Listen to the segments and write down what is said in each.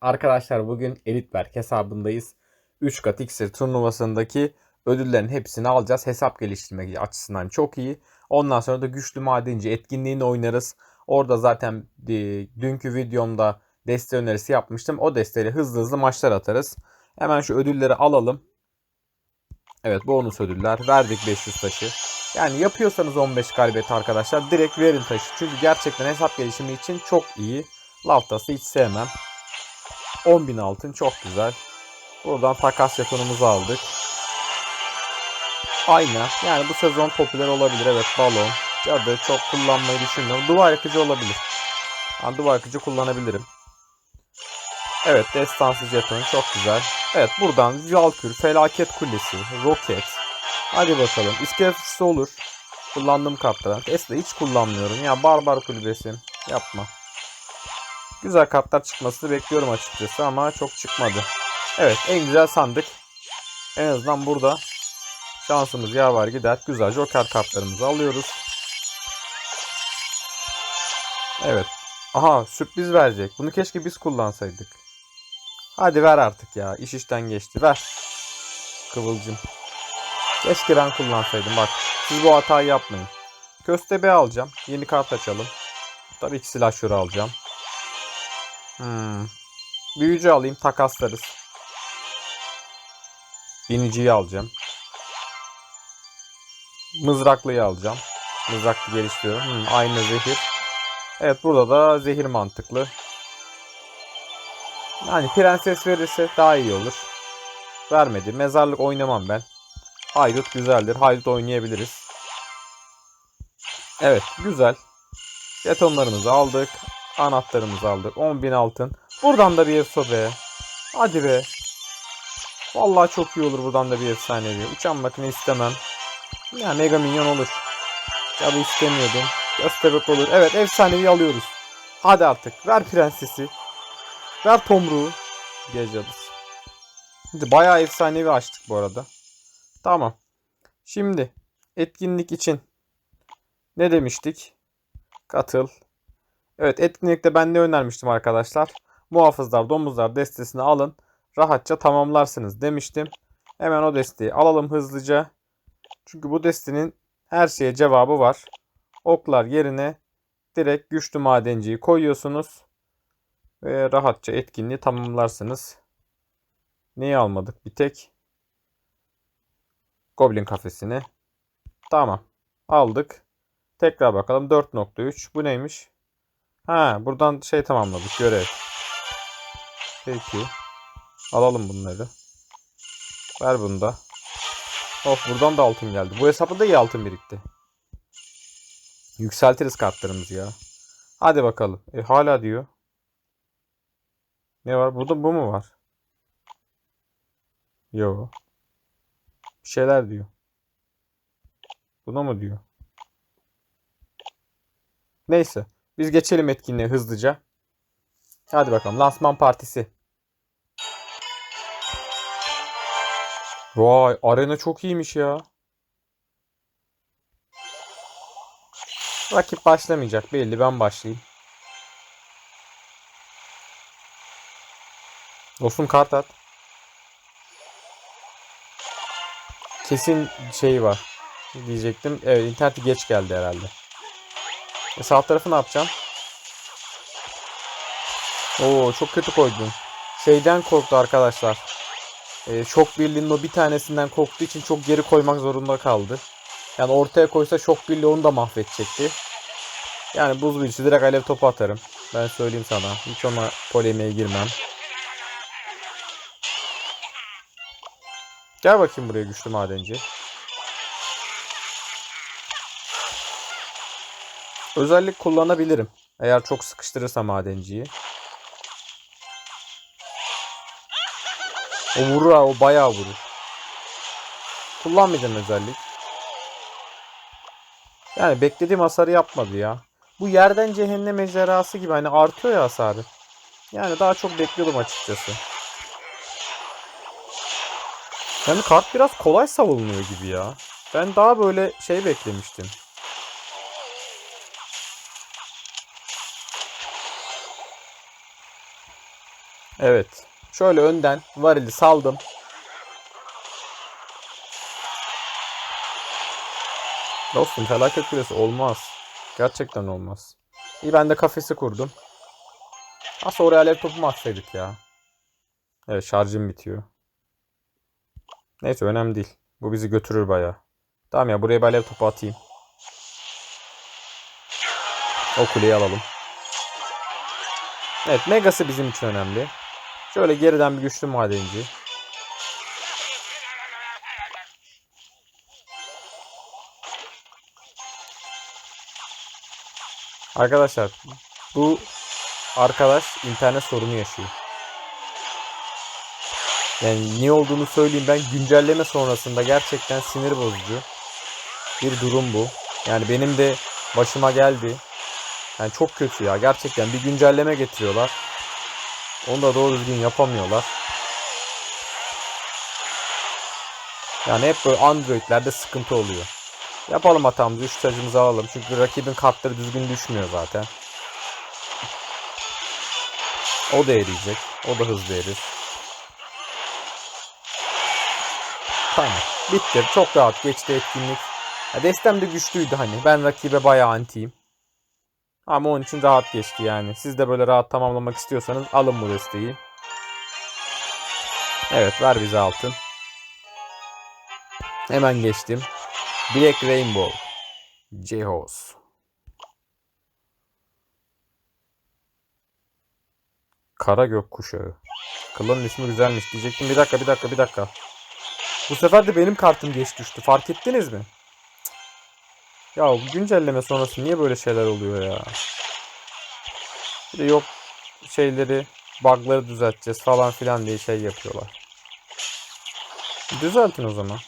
Arkadaşlar bugün Elitberk hesabındayız. 3 kat iksir turnuvasındaki ödüllerin hepsini alacağız. Hesap geliştirmek açısından çok iyi. Ondan sonra da güçlü madenci etkinliğini oynarız. Orada zaten e, dünkü videomda deste önerisi yapmıştım. O desteyle hızlı hızlı maçlar atarız. Hemen şu ödülleri alalım. Evet bonus ödüller. Verdik 500 taşı. Yani yapıyorsanız 15 galibiyet arkadaşlar direkt verin taşı. Çünkü gerçekten hesap gelişimi için çok iyi. Laftası hiç sevmem. 10.000 altın çok güzel. Buradan takas jetonumuzu aldık. Ayna. Yani bu sezon popüler olabilir. Evet balon. Cadı çok kullanmayı düşünmüyorum. Duvar yakıcı olabilir. Ben duvar yakıcı kullanabilirim. Evet destansı jeton çok güzel. Evet buradan Valkür, Felaket Kulesi, Roket. Hadi bakalım. İskelefisi olur. Kullandığım kartlardan. Tesla hiç kullanmıyorum. Ya Barbar Kulübesi. Yapma. Güzel kartlar çıkmasını bekliyorum açıkçası ama çok çıkmadı. Evet en güzel sandık. En azından burada şansımız yaver gider. Güzel joker kartlarımızı alıyoruz. Evet. Aha sürpriz verecek. Bunu keşke biz kullansaydık. Hadi ver artık ya. İş işten geçti. Ver. Kıvılcım. Keşke ben kullansaydım. Bak siz bu hatayı yapmayın. Köstebe alacağım. Yeni kart açalım. Tabii ki silahşörü alacağım. Hmm. Büyücü alayım takaslarız. Biniciyi alacağım. Mızraklıyı alacağım. Mızraklı geliştiriyorum. Hmm, aynı zehir. Evet burada da zehir mantıklı. Yani prenses verirse daha iyi olur. Vermedi. Mezarlık oynamam ben. Haydut güzeldir. Haydut oynayabiliriz. Evet güzel. Jetonlarımızı aldık. Anahtarımızı aldık. 10.000 altın. Buradan da bir EFSO be. Hadi be. Vallahi çok iyi olur buradan da bir efsanevi. Uçan makine istemem. Ya mega minyon olur. Ya da istemiyordum. Gösterip olur. Evet efsanevi alıyoruz. Hadi artık. Ver prensesi. Ver tomruğu. Geceliz. Şimdi bayağı efsanevi açtık bu arada. Tamam. Şimdi etkinlik için ne demiştik? Katıl. Evet etkinlikte ben ne önermiştim arkadaşlar? Muhafızlar, domuzlar destesini alın. Rahatça tamamlarsınız demiştim. Hemen o desteği alalım hızlıca. Çünkü bu destenin her şeye cevabı var. Oklar yerine direkt güçlü madenciyi koyuyorsunuz. Ve rahatça etkinliği tamamlarsınız. Neyi almadık? Bir tek Goblin kafesini. Tamam. Aldık. Tekrar bakalım. 4.3. Bu neymiş? Ha, buradan şey tamamladık. Görev. Peki. Alalım bunları. Ver bunu da. Of buradan da altın geldi. Bu hesapta da iyi altın birikti. Yükseltiriz kartlarımızı ya. Hadi bakalım. E, hala diyor. Ne var? Burada bu mu var? Yo. Bir şeyler diyor. Buna mı diyor? Neyse. Biz geçelim etkinliğe hızlıca. Hadi bakalım. Lansman partisi. Vay arena çok iyiymiş ya. Rakip başlamayacak belli ben başlayayım. Dostum kart at. Kesin şey var. Diyecektim. Evet interneti geç geldi herhalde. E, sağ tarafı ne yapacağım? Oo çok kötü koydum. Şeyden korktu arkadaşlar. Ee, şok birliğinin o bir tanesinden korktuğu için çok geri koymak zorunda kaldı. Yani ortaya koysa şok birliği onu da mahvedecekti. Yani buz birisi direkt alev topu atarım. Ben söyleyeyim sana. Hiç ona polemiğe girmem. Gel bakayım buraya güçlü madenci. Özellik kullanabilirim. Eğer çok sıkıştırırsa madenciyi. O vurur ha, o bayağı vurur. Kullanmayacağım özellik. Yani beklediğim hasarı yapmadı ya. Bu yerden cehennem ejderhası gibi hani artıyor ya hasarı. Yani daha çok bekliyordum açıkçası. Yani kart biraz kolay savunuluyor gibi ya. Ben daha böyle şey beklemiştim. Evet. Şöyle önden varili saldım. Dostum felaket küresi olmaz. Gerçekten olmaz. İyi ben de kafesi kurdum. Aslında oraya alev topu mu atsaydık ya? Evet şarjım bitiyor. Neyse önemli değil. Bu bizi götürür bayağı. Tamam ya buraya bir alev topu atayım. O kuleyi alalım. Evet Megası bizim için önemli. Şöyle geriden bir güçlü madenci. Arkadaşlar bu arkadaş internet sorunu yaşıyor. Yani niye olduğunu söyleyeyim ben güncelleme sonrasında gerçekten sinir bozucu bir durum bu. Yani benim de başıma geldi. Yani çok kötü ya gerçekten bir güncelleme getiriyorlar. Onu da doğru düzgün yapamıyorlar. Yani hep böyle Android'lerde sıkıntı oluyor. Yapalım hatamızı. 3 tacımızı alalım. Çünkü rakibin kartları düzgün düşmüyor zaten. O da eriyecek. O da hızlı erir. Tamam. Bitti. Çok rahat geçti etkinlik. Ya destem de güçlüydü hani. Ben rakibe bayağı antiyim. Ama onun için rahat geçti yani. Siz de böyle rahat tamamlamak istiyorsanız alın bu desteği. Evet ver bize altın. Hemen geçtim. Black Rainbow. Jehos. Kara gök kuşağı. Klanın ismi güzelmiş diyecektim. Bir dakika bir dakika bir dakika. Bu sefer de benim kartım geç düştü. Fark ettiniz mi? Ya güncelleme sonrası niye böyle şeyler oluyor ya? Bir de yok şeyleri, bug'ları düzelteceğiz falan filan diye şey yapıyorlar. Düzeltin o zaman.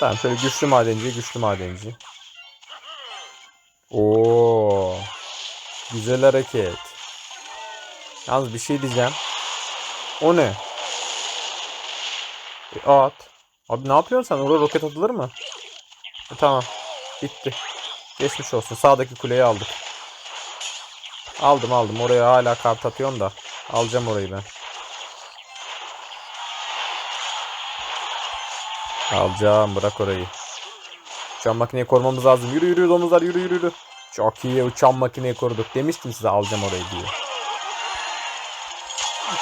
Tamam şöyle güçlü madenci, güçlü madenci. Oo. Güzel hareket. Yalnız bir şey diyeceğim. O ne? E, at. Abi ne yapıyorsun sen? Oraya roket atılır mı? E, tamam. Bitti. Geçmiş olsun. Sağdaki kuleyi aldık. Aldım aldım. Oraya hala kart atıyorsun da. Alacağım orayı ben. Alacağım. Bırak orayı. Uçan makineyi korumamız lazım. Yürü yürü domuzlar yürü yürü yürü. Çok iyi uçan makineyi koruduk. Demiştim size alacağım orayı diye.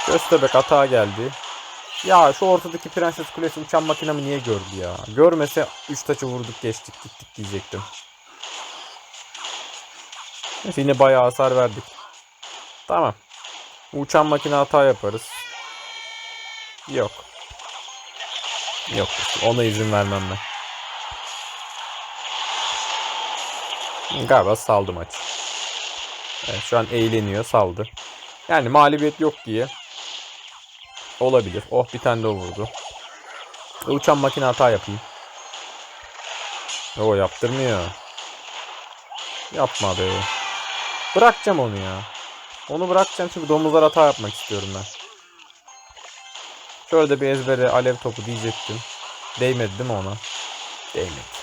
Köstebek hata geldi. Ya şu ortadaki prenses kulesi uçan makinamı niye gördü ya? Görmese 3 taçı vurduk geçtik gittik diyecektim. Neyse yine bayağı hasar verdik. Tamam. Uçan makine hata yaparız. Yok. Yok. Ona izin vermem ben. Galiba saldı maç. Evet, şu an eğleniyor saldı. Yani mağlubiyet yok diye. Olabilir. Oh bir tane de vurdu. E, uçan makine hata yapayım. O yaptırmıyor. Yapma be. Bırakacağım onu ya. Onu bırakacağım çünkü domuzlar hata yapmak istiyorum ben. Şöyle de bir ezbere alev topu diyecektim. Değmedi değil mi ona? Değmedi.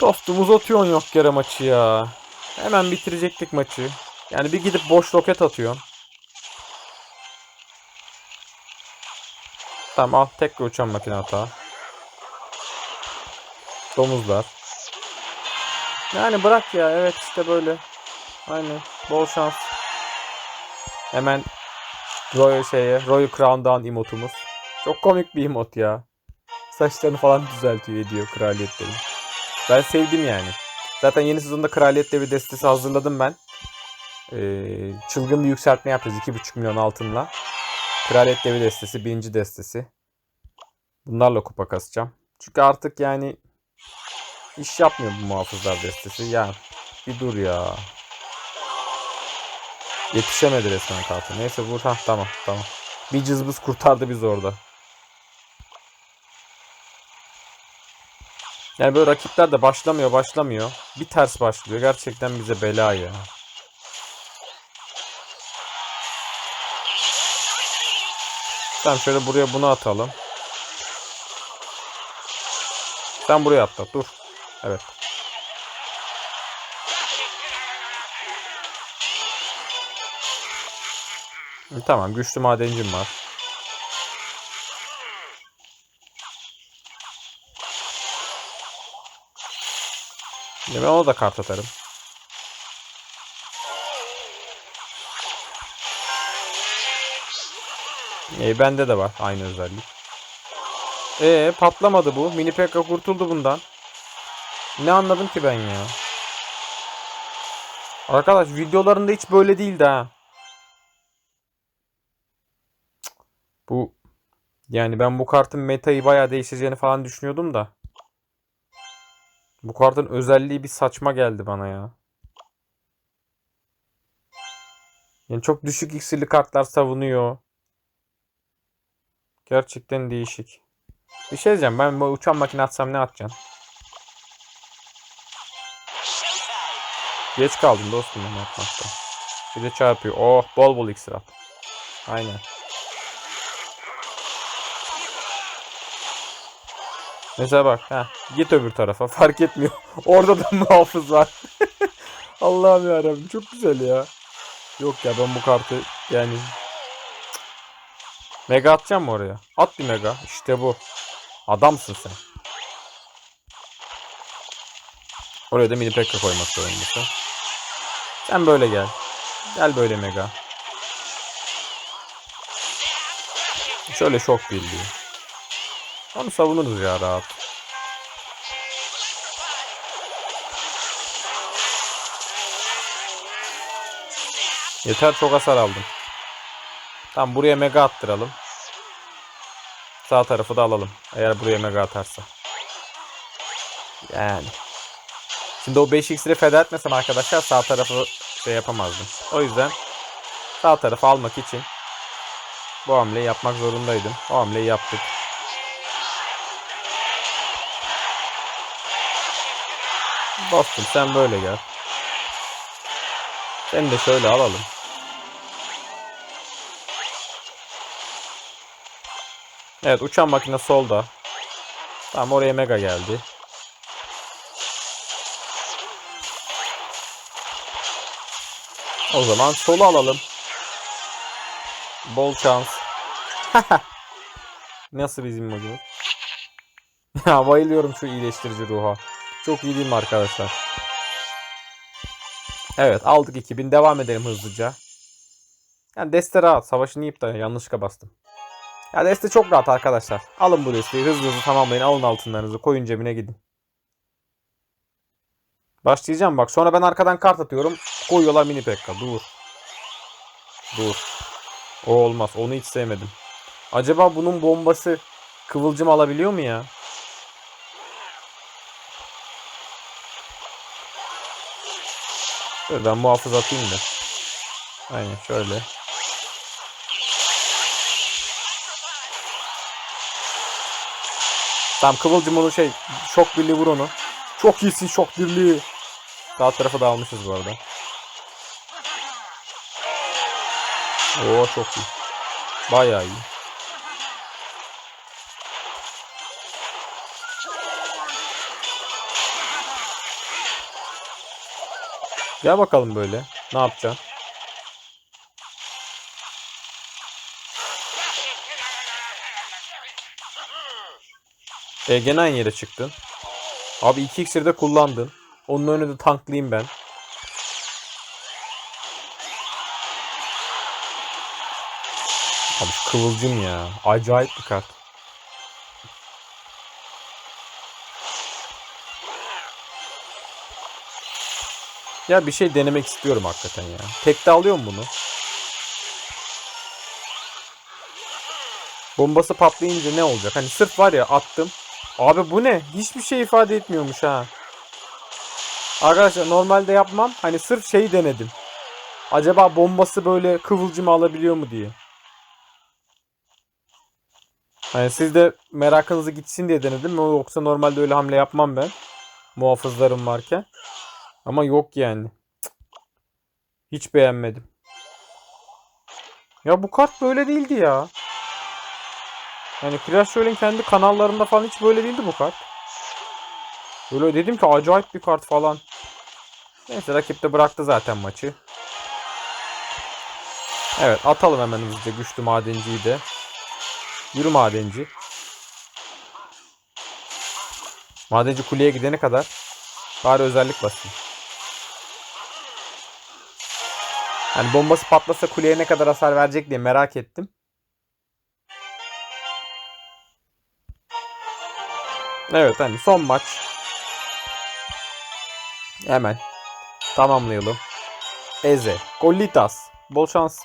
Dostum uzatıyorsun yok yere maçı ya. Hemen bitirecektik maçı. Yani bir gidip boş roket atıyorsun. Tamam al tekrar uçan makine hata. Domuzlar. Yani bırak ya evet işte böyle. Aynen bol şans. Hemen Royal şeye Royal Crown'dan emotumuz. Çok komik bir emot ya. Saçlarını falan düzeltiyor ediyor kraliyetleri. Ben sevdim yani. Zaten yeni sezonda kraliyet devi destesi hazırladım ben. Ee, çılgın bir yükseltme yapacağız 2.5 milyon altınla. Kraliyet devi destesi, birinci destesi. Bunlarla kupa kasacağım. Çünkü artık yani iş yapmıyor bu muhafızlar destesi. Yani bir dur ya. Yetişemedi resmen kartı. Neyse vur. ha tamam tamam. Bir cızbız kurtardı biz orada. Yani böyle rakipler de başlamıyor başlamıyor. Bir ters başlıyor. Gerçekten bize bela ya. Tamam şöyle buraya bunu atalım. Sen buraya atla. Dur. Evet. Tamam. Güçlü madencim var. Şimdi ben ona da kart atarım. E, bende de var aynı özellik. E patlamadı bu. Mini Pekka kurtuldu bundan. Ne anladım ki ben ya? Arkadaş videolarında hiç böyle değildi ha. Bu yani ben bu kartın metayı bayağı değişeceğini falan düşünüyordum da. Bu kartın özelliği bir saçma geldi bana ya. Yani çok düşük iksirli kartlar savunuyor. Gerçekten değişik. Bir şey diyeceğim. Ben bu uçan makine atsam ne atacaksın? Geç kaldım dostum ben atmakta. Bir de çarpıyor. Oh bol bol iksir at. Aynen. Mesela bak. Heh, git öbür tarafa. Fark etmiyor. Orada da muhafız var. Allah'ım yarabbim. Çok güzel ya. Yok ya ben bu kartı yani Mega atacağım oraya? At bir mega. İşte bu. Adamsın sen. Oraya da mini pekka koymak zorundasın. Sen böyle gel. Gel böyle mega. Şöyle şok birliği. Onu savunuruz ya rahat. Yeter çok hasar aldım. Tamam buraya mega attıralım. Sağ tarafı da alalım. Eğer buraya mega atarsa. Yani. Şimdi o 5 x'leri feda etmesem arkadaşlar sağ tarafı şey yapamazdım. O yüzden sağ tarafı almak için bu hamleyi yapmak zorundaydım. O hamleyi yaptık. Dostum sen böyle gel. Seni de şöyle alalım. Evet uçan makine solda. Tamam oraya mega geldi. O zaman solu alalım. Bol şans. Nasıl bizim modumuz? ya bayılıyorum şu iyileştirici ruha. Çok iyi değil mi arkadaşlar? Evet aldık 2000. Devam edelim hızlıca. Yani deste rahat. Savaşını yiyip da yanlışlıkla bastım. Ya deste çok rahat arkadaşlar. Alın bu desteği hızlı hızlı tamamlayın. Alın altınlarınızı koyun cebine gidin. Başlayacağım bak. Sonra ben arkadan kart atıyorum. Koyuyorlar mini pekka. Dur. Dur. O olmaz. Onu hiç sevmedim. Acaba bunun bombası kıvılcım alabiliyor mu ya? Dur ben muhafız atayım da. Aynen şöyle. Tamam Kıvılcım onu şey şok birliği vur onu. Çok iyisin şok birliği. Sağ tarafa dağılmışız bu arada. Oo çok iyi. Bayağı iyi. Gel bakalım böyle. Ne yapacaksın? E, gene aynı yere çıktın. Abi 2 iksiri de kullandın. Onun önünde tanklayayım ben. Abi kıvılcım ya. Acayip bir kart. Ya bir şey denemek istiyorum hakikaten ya. Tekte alıyorum bunu. Bombası patlayınca ne olacak? Hani sırf var ya attım. Abi bu ne? Hiçbir şey ifade etmiyormuş ha. Arkadaşlar normalde yapmam. Hani sırf şeyi denedim. Acaba bombası böyle kıvılcım alabiliyor mu diye. Hani siz de merakınızı gitsin diye denedim. Yoksa normalde öyle hamle yapmam ben. Muhafızlarım varken. Ama yok yani. Hiç beğenmedim. Ya bu kart böyle değildi ya. Yani Clash Royale'in kendi kanallarında falan hiç böyle değildi bu kart. Böyle dedim ki acayip bir kart falan. Neyse rakip de bıraktı zaten maçı. Evet atalım hemen hızlıca güçlü madenciyi de. Yürü madenci. Madenci kuleye gidene kadar bari özellik basayım. Hani bombası patlasa kuleye ne kadar hasar verecek diye merak ettim. Evet hani son maç. Hemen tamamlayalım. Eze, Golitas. Bol şans.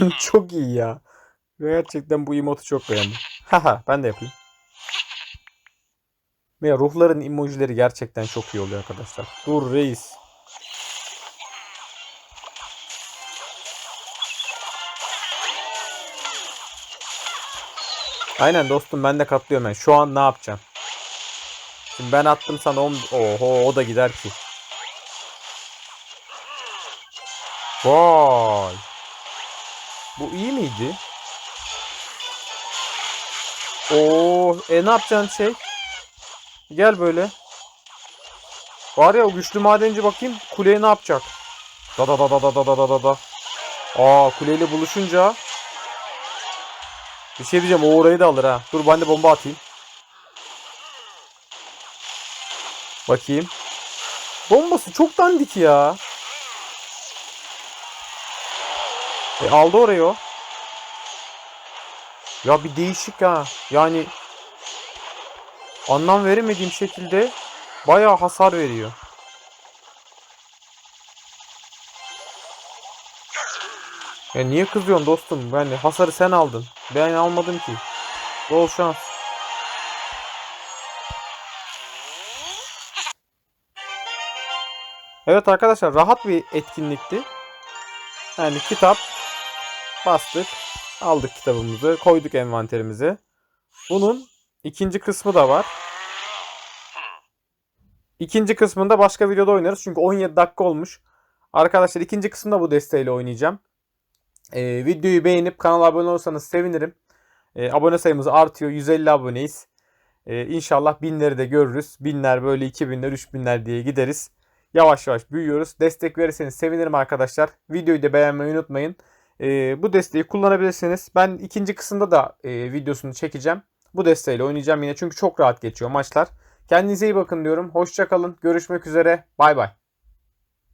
çok iyi ya. Gerçekten bu emotu çok beğendim. Haha ben de yapayım. Ve ruhların emojileri gerçekten çok iyi oluyor arkadaşlar. Dur reis. Aynen dostum ben de katlıyorum ben. Şu an ne yapacağım? Şimdi ben attım sana 10... Oho o da gider ki. Vay. Bu iyi miydi? Oo, e ne yapacaksın şey? Gel böyle. Var ya o güçlü madenci bakayım kuleye ne yapacak? Da da da da da da da da da. Aa kuleyle buluşunca bir şey diyeceğim o orayı da alır ha. Dur ben de bomba atayım. Bakayım. Bombası çok dandik ya. E aldı orayı o. Ya bir değişik ha. Yani anlam veremediğim şekilde bayağı hasar veriyor. Ya niye kızıyorsun dostum? Yani hasarı sen aldın. Ben almadım ki. Bol şans. Evet arkadaşlar rahat bir etkinlikti. Yani kitap bastık. Aldık kitabımızı. Koyduk envanterimize. Bunun ikinci kısmı da var. İkinci kısmında başka videoda oynarız. Çünkü 17 dakika olmuş. Arkadaşlar ikinci kısımda bu desteğiyle oynayacağım. Ee, videoyu beğenip kanala abone olursanız sevinirim. Ee, abone sayımız artıyor. 150 aboneyiz. Ee, inşallah binleri de görürüz. Binler böyle 2000'ler 3000'ler diye gideriz. Yavaş yavaş büyüyoruz. Destek verirseniz sevinirim arkadaşlar. Videoyu da beğenmeyi unutmayın. Ee, bu desteği kullanabilirsiniz. Ben ikinci kısımda da e, videosunu çekeceğim. Bu desteğiyle oynayacağım yine çünkü çok rahat geçiyor maçlar. Kendinize iyi bakın diyorum. Hoşçakalın. Görüşmek üzere. Bay bay.